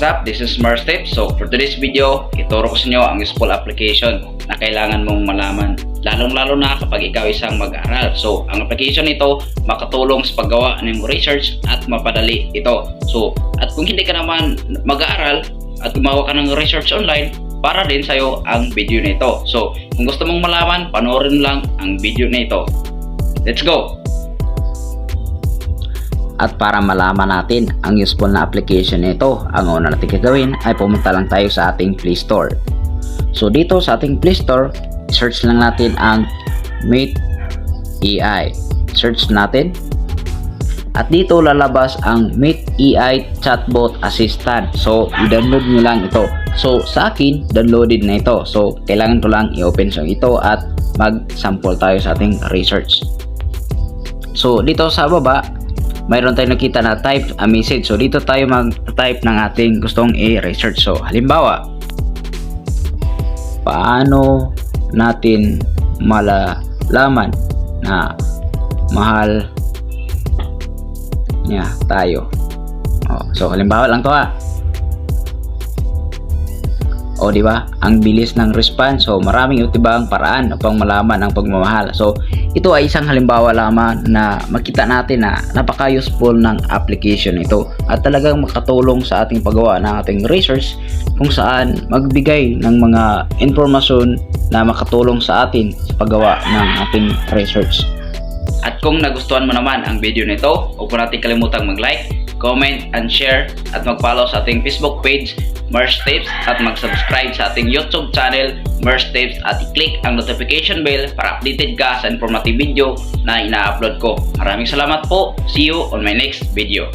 What's up? This is Mars Tips. So for today's video, ituro ko sa inyo ang useful application na kailangan mong malaman. Lalong-lalo na kapag ikaw isang mag-aaral. So ang application nito makatulong sa paggawa ng research at mapadali ito. So at kung hindi ka naman mag-aaral at gumawa ka ng research online, para din sa'yo ang video nito. So kung gusto mong malaman, panoorin lang ang video nito. Let's go! At para malaman natin ang useful na application nito, ang una natin gagawin ay pumunta lang tayo sa ating Play Store. So dito sa ating Play Store, search lang natin ang Meet AI. Search natin. At dito lalabas ang Meet AI Chatbot Assistant. So i-download nyo lang ito. So sa akin, downloaded na ito. So kailangan ko lang i-open so ito at mag-sample tayo sa ating research. So dito sa baba, mayroon tayong nakita na type a message. So dito tayo mag-type ng ating gustong i-research. So halimbawa, paano natin malalaman na mahal niya tayo. Oh, so halimbawa lang to ha. O di ba? Ang bilis ng response. So maraming utibang paraan upang malaman ang pagmamahal. So ito ay isang halimbawa lamang na makita natin na napaka-useful ng application ito at talagang makatulong sa ating paggawa ng ating research kung saan magbigay ng mga informasyon na makatulong sa atin sa paggawa ng ating research. At kung nagustuhan mo naman ang video nito, huwag mo natin kalimutang mag-like, comment, and share at mag-follow sa ating Facebook page, Merge Tips at mag-subscribe sa ating YouTube channel, Merge Tips at i-click ang notification bell para updated ka sa informative video na ina-upload ko. Maraming salamat po. See you on my next video.